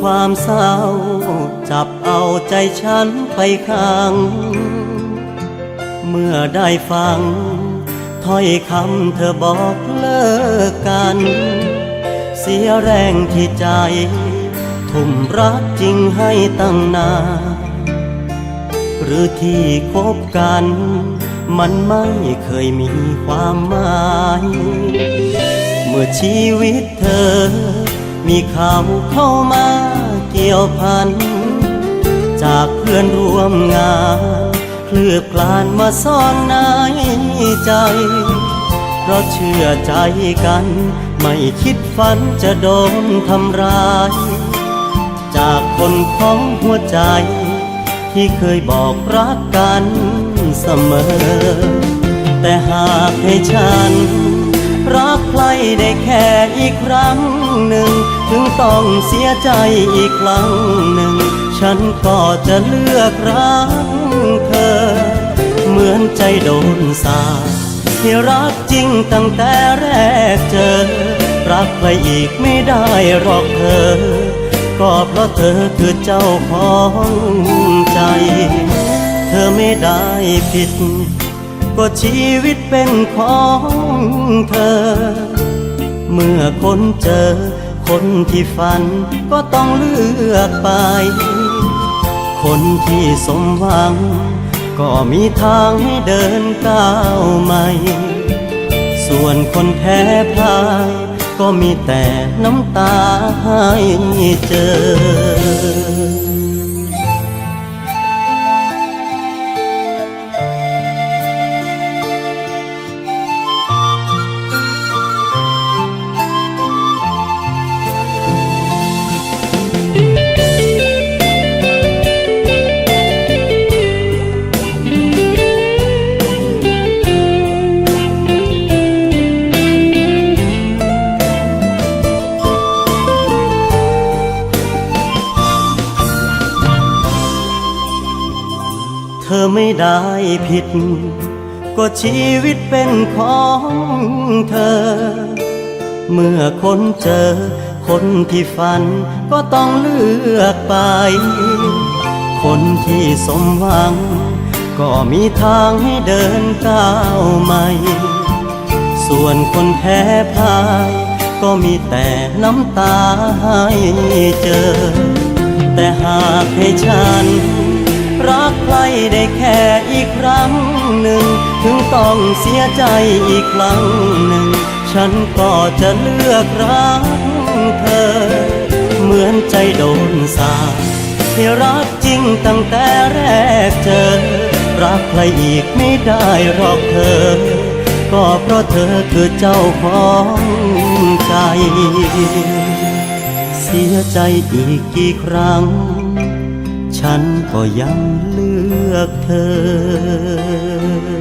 ความเศร้า จับเอาใจฉันไปขังเมื่อได้ฟัง ถ้อยคำเธอบอกเลิกกัน เสียแรงที่ใจ ทุ่มรักจริงให้ตั้งนานหรือที่คบกัน มันไม่เคยมีความหมาย เมื่อชีวิตเธอ มีเขาเข้ามาเกี่ยวพัน จากเพื่อนร่วมงานเคลือบกลานมาซ่อนในใจ เพราะเชื่อใจกัน ไม่คิดฝันจะโดนทำร้าย จากคนของหัวใจ ที่เคยบอกรักกันเสมอ แต่หากให้ฉันรัก ได้แค่อีกครั้งหนึ่ง ถึงต้องเสียใจอีกครั้งหนึ่ง ฉันก็จะเลือกรักเธอ เหมือนใจโดนสาที่รักจริงตั้งแต่แรกเจอ รักใครอีกไม่ได้หรอกเธอ ก็เพราะเธอคือเจ้าของใจ เธอไม่ได้ผิดก็ชีวิตเป็นของเธอ เมื่อคนเจอ คนที่ฝันก็ต้องเลือกไป คนที่สมหวัง ก็มีทางให้เดินก้าวใหม่ ส่วนคนแพ้พ่าย ก็มีแต่น้ำตาให้เจอ อไม่ได้ผิด ก็ชีวิตเป็นของเธอ เมื่อคนเจอ คนที่ฝันก็ต้องเลือกไป คนที่สมหวัง ก็มีทางให้เดินก้าวใหม่ ส่วนคนแพ้พ่ายก็มีแต่น้ำตาให้เจอ แต่หากให้ฉัน ได้แค่อีกครั้งหนึ่ง ถึงต้องเสียใจอีกครั้งหนึ่ง ฉันก็จะเลือกรักเธอ เหมือนใจโดนสาปที่รักจริงตั้งแต่แรกเจอ รักใครอีกไม่ได้หรอกเธอ ก็เพราะเธอคือเจ้าของใจ เสียใจอีกกี่ครั้ง ฉันก็ยังเลือ อกเธอ